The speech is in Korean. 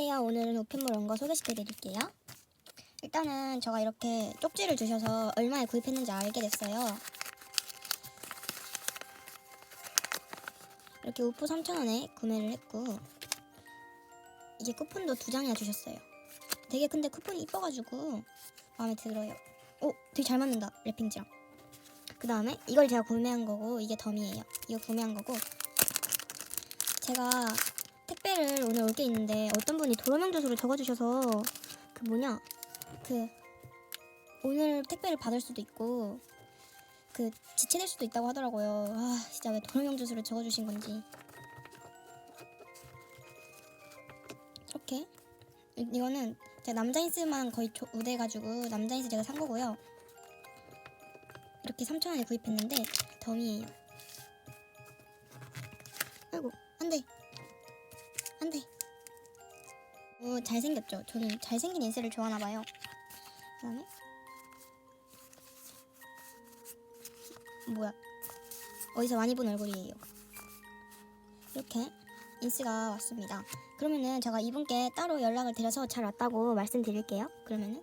안녕하세요. 오늘은 우편물 온거 소개시켜 드릴게요. 일단은 제가 이렇게 쪽지를 주셔서 얼마에 구입했는지 알게 됐어요. 이렇게 우프 3,000원에 구매를 했고 이게 쿠폰도 두 장이나 주셨어요. 되게 근데 쿠폰이 이뻐가지고 마음에 들어요. 오, 되게 잘 맞는다 랩핑지랑. 그 다음에 이걸 제가 구매한 거고 이게 덤이에요. 이거 구매한 거고 제가 택배를 오늘 올 게 있는데 어떤 분이 도로명 주소를 적어주셔서 그 뭐냐 그 오늘 택배를 받을 수도 있고 그 지체될 수도 있다고 하더라고요. 아 진짜 왜 도로명 주소를 적어주신 건지 이렇게 이- 이거는 제가 남자인스만 거의 조- 우대해가지고 남자인스 제가 산 거고요. 이렇게 3,000원에 구입했는데 덤이에요. 아이고 안돼 안돼. 오 잘생겼죠. 저는 잘생긴 인쇄를 좋아하나 봐요. 그 다음에 뭐야? 어디서 많이 본 얼굴이에요. 이렇게 인스가 왔습니다. 그러면은 제가 이분께 따로 연락을 드려서 잘 왔다고 말씀드릴게요. 그러면은